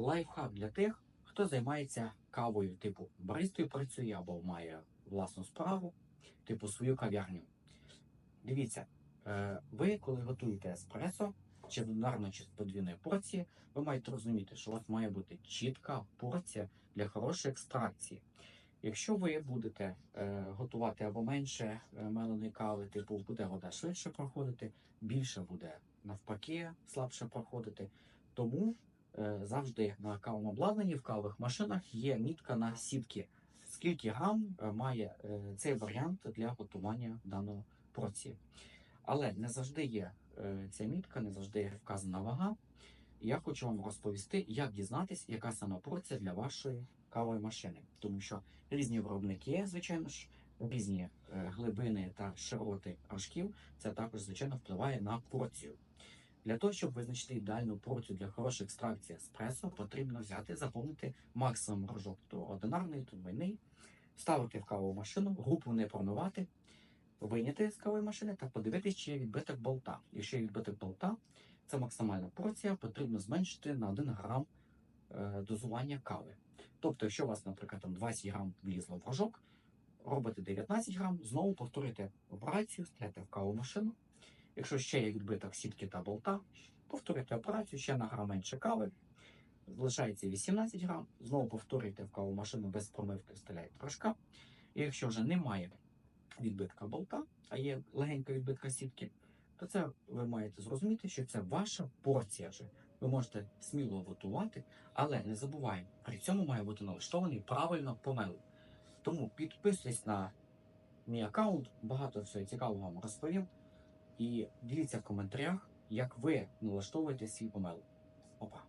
лайфхак для тих, хто займається кавою, типу баристою працює або має власну справу, типу свою кав'ярню. Дивіться, е, ви коли готуєте еспресо, чи одинарно, чи з подвійної порції, ви маєте розуміти, що у вас має бути чітка порція для хорошої екстракції. Якщо ви будете е, готувати або менше е, меленої кави, типу буде вода швидше проходити, більше буде навпаки слабше проходити. Тому завжди на кавовому обладнанні в кавових машинах є мітка на сітки, скільки грам е, має е, цей варіант для готування даної порції. Але не завжди є е, ця мітка, не завжди є вказана вага. Я хочу вам розповісти, як дізнатись, яка саме порція для вашої кавової машини. Тому що різні виробники, звичайно ж, різні е, глибини та широти рожків, це також, звичайно, впливає на порцію. Для того, щоб визначити ідеальну порцію для хорошої екстракції еспресо, потрібно взяти, заповнити максимум рожок, то одинарний, то двойний, вставити в кавову машину, групу не промивати, вийняти з кавової машини та подивитися, чи є відбиток болта. Якщо є відбиток болта, це максимальна порція, потрібно зменшити на 1 грам е, дозування кави. Тобто, якщо у вас, наприклад, там 20 грам влізло в рожок, робите 19 грам, знову повторюєте операцію, ставите в каву машину. Якщо ще є відбиток сітки та болта, повторюєте операцію, ще на грам менше кави, залишається 18 грам, знову повторюєте в каву машину без промивки, вставляєте рожка. І якщо вже немає відбитка болта, а є легенька відбитка сітки, то це ви маєте зрозуміти, що це ваша порція вже. Ви можете сміло готувати, але не забуваємо, при цьому має бути налаштований правильно помел. Тому підписуйтесь на мій аккаунт, багато всього цікавого вам розповім. І діліться в коментарях, як ви налаштовуєте свій помел. Опа.